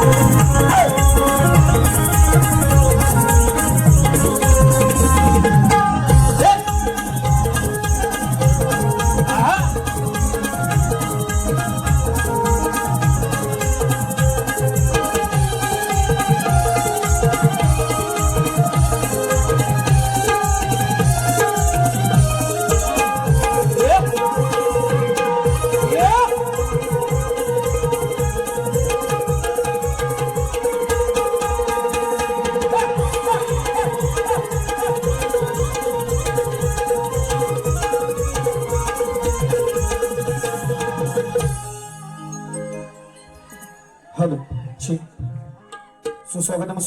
Música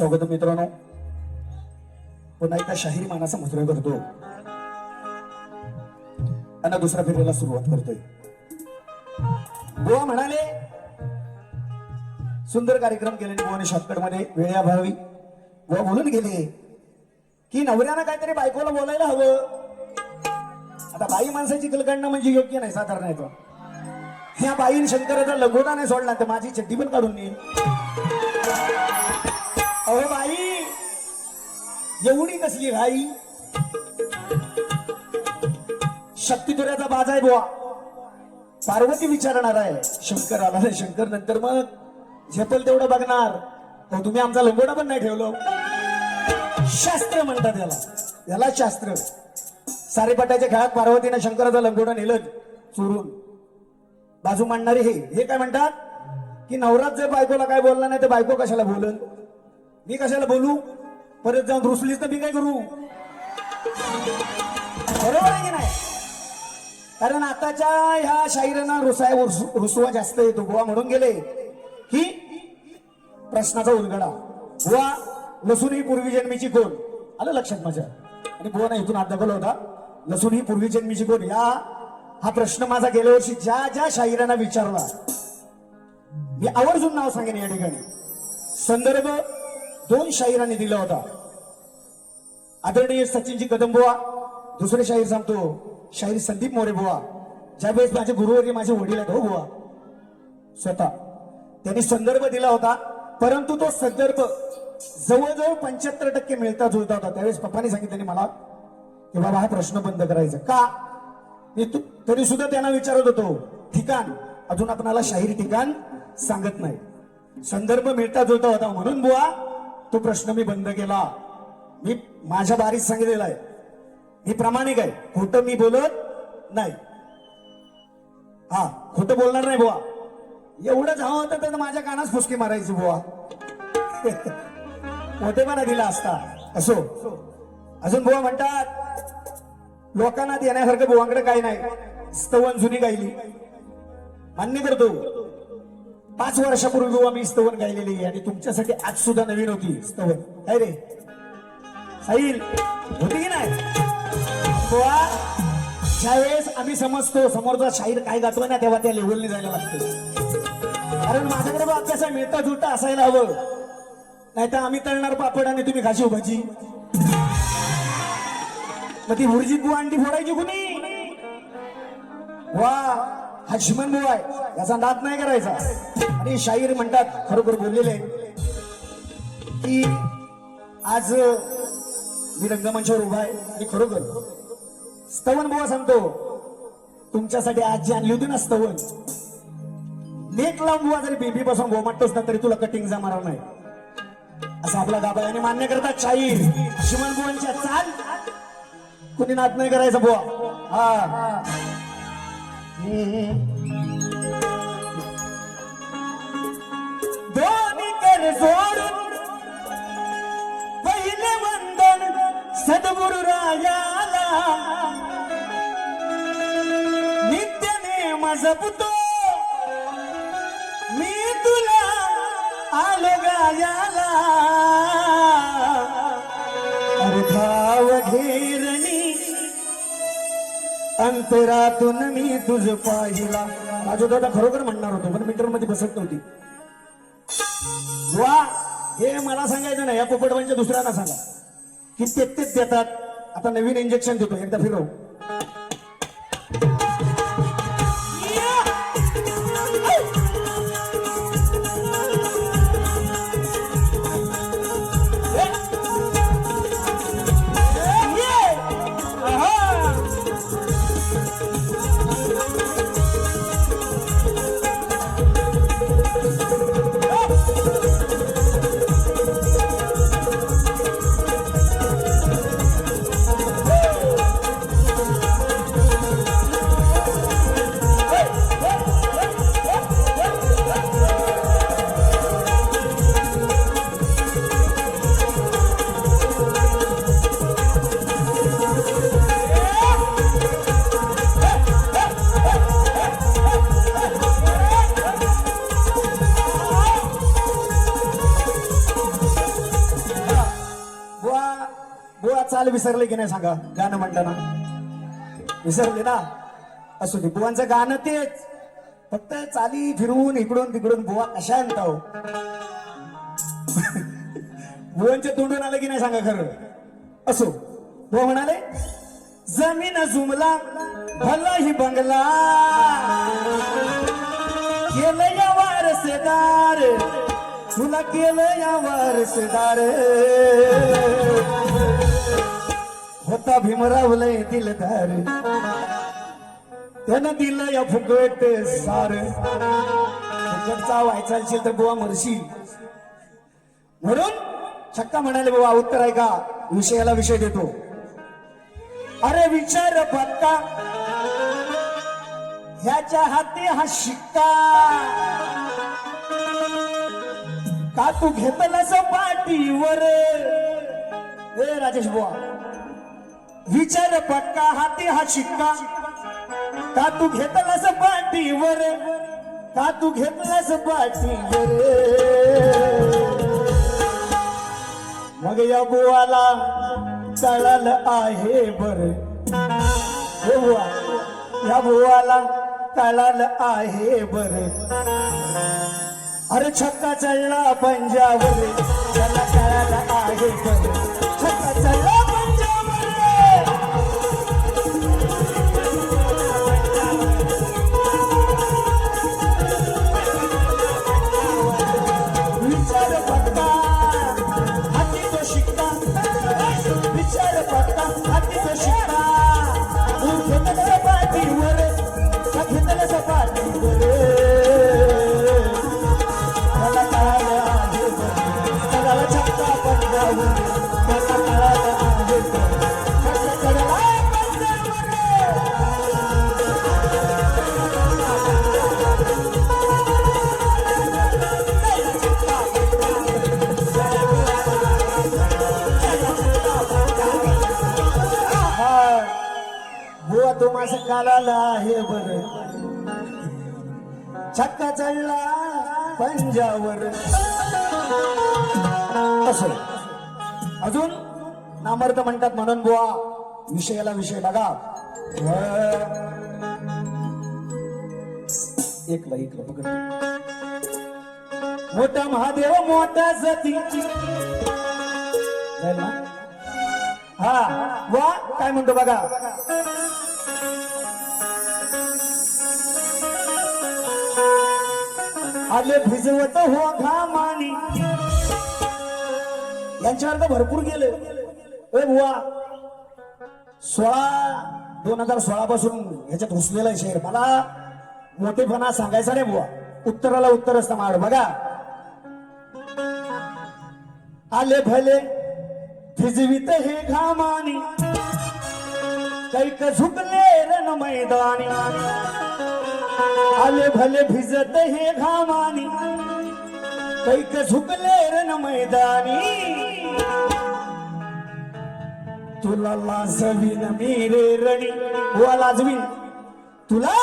स्वागत मित्रांनो. पुन्हा एकदा शाहिरी मानाचा मुद्रा करतो. आणि दुसऱ्या फेरीला सुरुवात करतोय. बुवा म्हणाले सुंदर कार्यक्रम केले बुवाने शॉर्टकटमध्ये वेळाभावी बुवा बोलून गेले की नवऱ्यानं काहीतरी बायकोला बोलायला हवं. आता बाई माणसाची कलकडणं म्हणजे योग्य नाही साधारण ह्या बाईन शंकराचा लगोडा नाही सोडला तर माझी चड्डी पण काढून येईल एवढी कसली घाई? शक्ती तुऱ्याचा बाज आहे बुवा. पार्वती विचारणार आहे शंकर आला नाही शंकर नंतर मग झेपल तेवढं बघणार. अहो, तुम्ही आमचा लंगोडा पण नाही ठेवलं. शास्त्र म्हणतात याला. याला शास्त्र. सारेपाटाच्या खेळात पार्वतीनं शंकराचा लंगोडा नेलं चोरून. बाजू मांडणारे हे हे काय म्हणतात? की नवरात जर बायकोला काय बोलला नाही तर बायको कशाला बोलन मी कशाला बोलू? परत जाऊन रुसलीच तर मी काय करू? बरोबर आहे की नाही? कारण आताच्या ह्या शाहिरांना रुसाय रुसवा जास्त येतो गोवा म्हणून गेले. की प्रश्नाचा उलगडा. बुवा लसूण ही पूर्वी जन्मीची कोण? आलं लक्षात माझ्या. आणि बुवा ना इथून हात दाखवला होता. लसूण ही पूर्वी जन्मीची कोण? या हा प्रश्न माझा गेल्या वर्षी ज्या ज्या शाहिरांना विचारला मी आवर्जून नाव सांगेन या ठिकाणी. संदर्भ दोन शाहिरांनी दिला होता. आदरणीय सचिनजी कदम बुवा दुसरे शाहीर सांगतो शाहीर संदीप मोरे बुवा ज्यावेळेस माझे गुरुवर्य माझे वडील आहेत हो बुवा स्वतः. त्यांनी संदर्भ दिला होता परंतु तो संदर्भ जवळजवळ पंच्याहत्तर टक्के मिळता जुळता होता. त्यावेळेस पप्पानी सांगितलं मला की बाबा हा प्रश्न बंद करायचा का? मी तरी सुद्धा त्यांना विचारत होतो ठिकाण. अजून आपणाला शाहीर ठिकाण सांगत नाही. संदर्भ मिळता जुळता होता म्हणून बुवा तो प्रश्न मी बंद केला. मी माझ्या बारीत सांगितलेला आहे. मी प्रामाणिक आहे. खोटं मी बोलत नाही. हा खोटं बोलणार नाही बुवा. एवढंच हवं होतं तर माझ्या कानाच फुसकी मारायची बुवा. मोठेपणा दिला असता. असो. अजून बुवा म्हणतात लोकांना देण्यासारखं बुवांकडे काही नाही. स्तवन जुनी गायली. मान्य करतो. पाच वर्षापूर्वी बुवा मी स्तवन गायलेली आहे आणि तुमच्यासाठी आज सुद्धा नवीन होती स्तवन. काय रे? साईल होती की नाही? ज्यावेळेस आम्ही समजतो समोरचा शाहीर काय गातोय ना तेव्हा त्या लेवलने जायला लागतो. कारण माझ्याकडे बा अभ्यास मिळता जुळता असायला हवं. नाही तर आम्ही तळणार पापड आणि तुम्ही खाशी भाजी मग ती भुर्जी बुवा अंडी फोडायची कुणी? वा हा शिमन बुवा आहे. याचा नाद नाही करायचा. आणि शाहीर म्हणतात खरोखर बोललेले की आज मी रंगमंचावर उभा आहे आणि खरोखर स्तवन बुवा सांगतो तुमच्यासाठी आज जी आणली होती ना स्तवन नेक लावून बुवा जरी बेबी पासून गोमाटतोस ना तरी तुला कटिंग जाणार नाही. असं आपला दाबा आणि मान्य करतात शाहीर. शिमन बुवांच्या चाल कुणी नाद नाही करायचं बुवा. हा. दोन्ही पहिले वंदन सद्गुरु राजाला. नित्य नेम जपतो. मी तुला आलो गायाला अर्धाव घेरणी अंतरातून मी तुझ पाहिला. माझं दादा खरोखर म्हणणार होतो पण मीटरमध्ये बसत नव्हती. वा हे मला सांगायचं नाही. या पोपटवांच्या दुसऱ्यांना सांगा. की ते तेच देतात. आता नवीन इंजेक्शन देतो एकदा फिरव. विसरले की नाही सांगा? गाणं म्हणताना. विसरले ना? असू दे. बुवांचं गाणं तेच. फक्त चाली फिरून इकडून तिकडून बुवा कशा आणता हो बुवांच्या तोंडून आलं की नाही सांगा खरं? असो. बुवा म्हणाले जमीन जुमला भला ही बंगला. केलं या वारसदार. तुला केलं या वारसदार. होता भीमरावलय दिलदार त्यानं दिलं या फुकट सार. फुकटचा व्हायचा असेल तर बुवा मरशील म्हणून छक्का म्हणाले बाबा उत्तर आहे का? विषयाला विषय देतो. अरे विचार पक्का. ह्याच्या हाती हा शिक्का. का तू घेतलास पाठीवर? ए राजेश बुवा विचार पक्का हाती हा शिक्का. का तू घेतलास पाठीवर का तू घेतलास पाठीवर. मग या बुवाला तळाल आहे बर. हो बुवा या बुवाला कळाल आहे बर. अरे छक्का चढला पंजावर त्याला कळाल आहे बर. बुवा तो माझा हे बर. छक्का चढला पंजावर. असं. अजून नामर्थ म्हणतात म्हणून बुवा विषयाला विषय बघा. एक एकला एकला मोठा महादेव मोठा सती हा. वा काय म्हणतो बघा? आले भिजवत हो घामानी. यांच्यावर तर भरपूर गेले. ए बुवा सोळा दोन हजार सोळा पासून ह्याच्यात घुसलेलं आहे शेर. मला मोठेपणा सांगायचा नाही बुवा. उत्तराला उत्तर असतं माड बघा. आले भले फिजवित हे घामानी. कैक झुकले रण मैदानी. आले भले भिजत हे घामानी कैक झुकले रण मैदानी. तुला लाजवीन मी रे रणी वा लाजवीन. तुला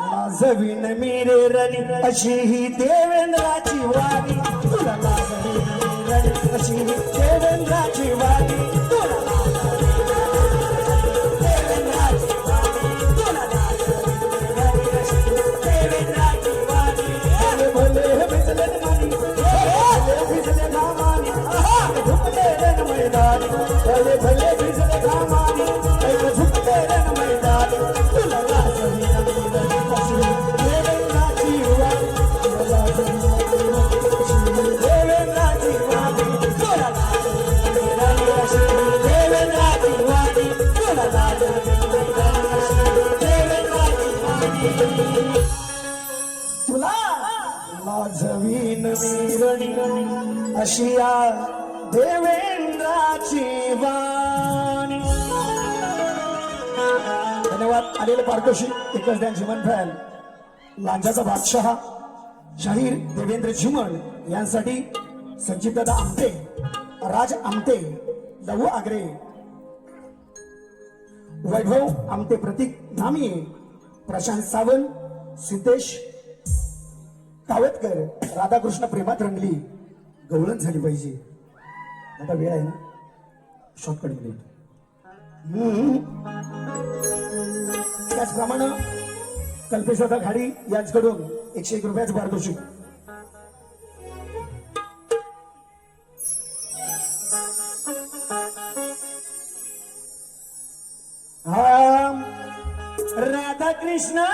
लाजवीन मी रे रणी अशी ही देवेंद्राची वाणी. तुला लाजवीन मी रणी अशी ही देवेंद्राची वाणी. तुला अशी या देवेंद्राची वाणी. धन्यवाद. आलेले पारकोशी एकच त्यांची झिमन फॅन लांजाचा बादशहा शाहीर देवेंद्र झिमन यांसाठी संचितदादा आमटे राज आमटे लहू आगरे वैभव आमटे प्रतीक नामी प्रशांत सावंत सिद्धेश कावतकर राधाकृष्ण प्रेमात रंगली. गवळण झाली पाहिजे. आता वेळ आहे ना? शॉर्टकटमध्ये त्याचप्रमाणे कल्पेश्वर खाडी यांच्याकडून एकशे एक रुपयाच पारितोषिक. राधा कृष्ण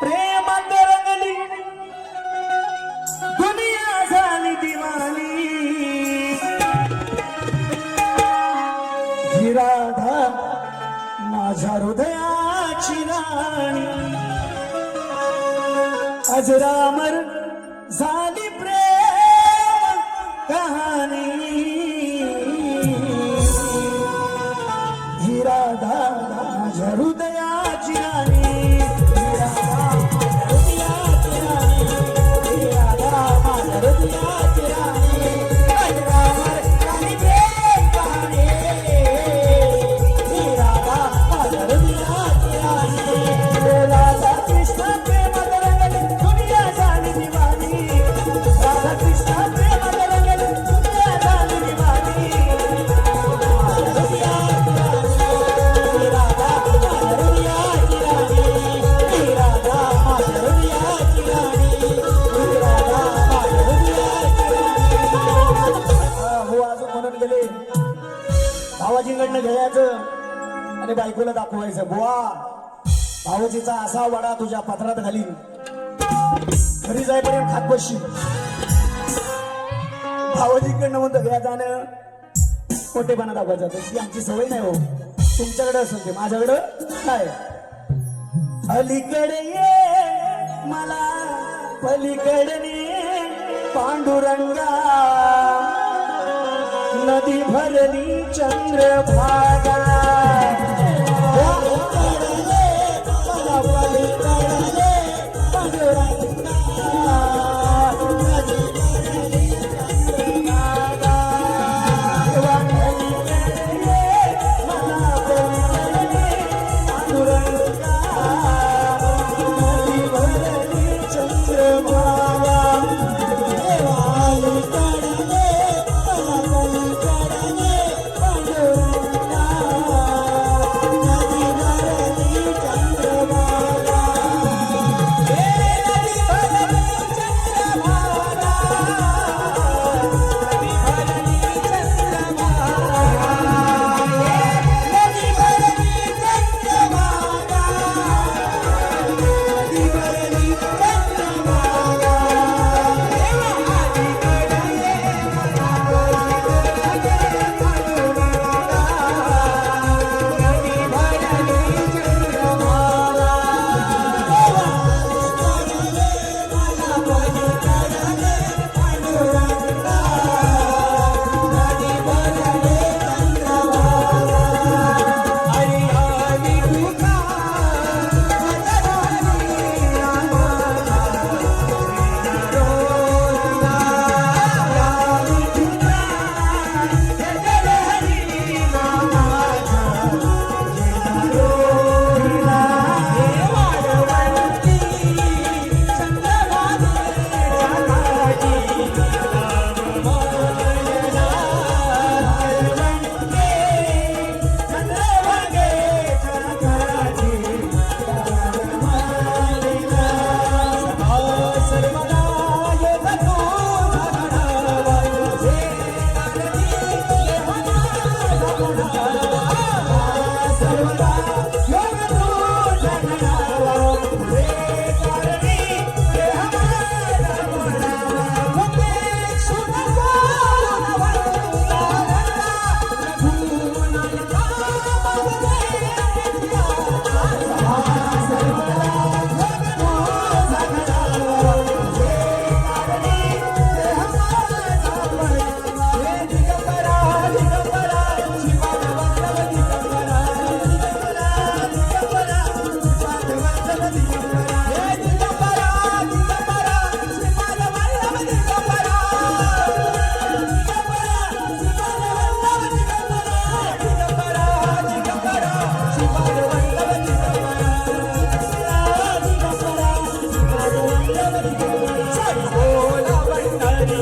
प्रेमात झाली दुनिया झाली दिवाणी ही राधा माझ्या हृदयाची राणी. अजरामर झाली प्रेम कहाणी. आणि बायकोला दाखवायचं. बुवा भाऊजीचा असा वडा तुझ्या पत्रात घालीन. घरी जाईपर्यंत खात बसशील. भाऊजीकडनं म्हणतो घ्या जाणं मोठेपणा दाखवायचा. तशी आमची सवय नाही हो. तुमच्याकडे असेल ते. माझ्याकडं काय अलीकडे ये मला पलीकडे पांडुरंगा. नदी भरली चंद्रभागा.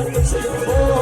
Oh,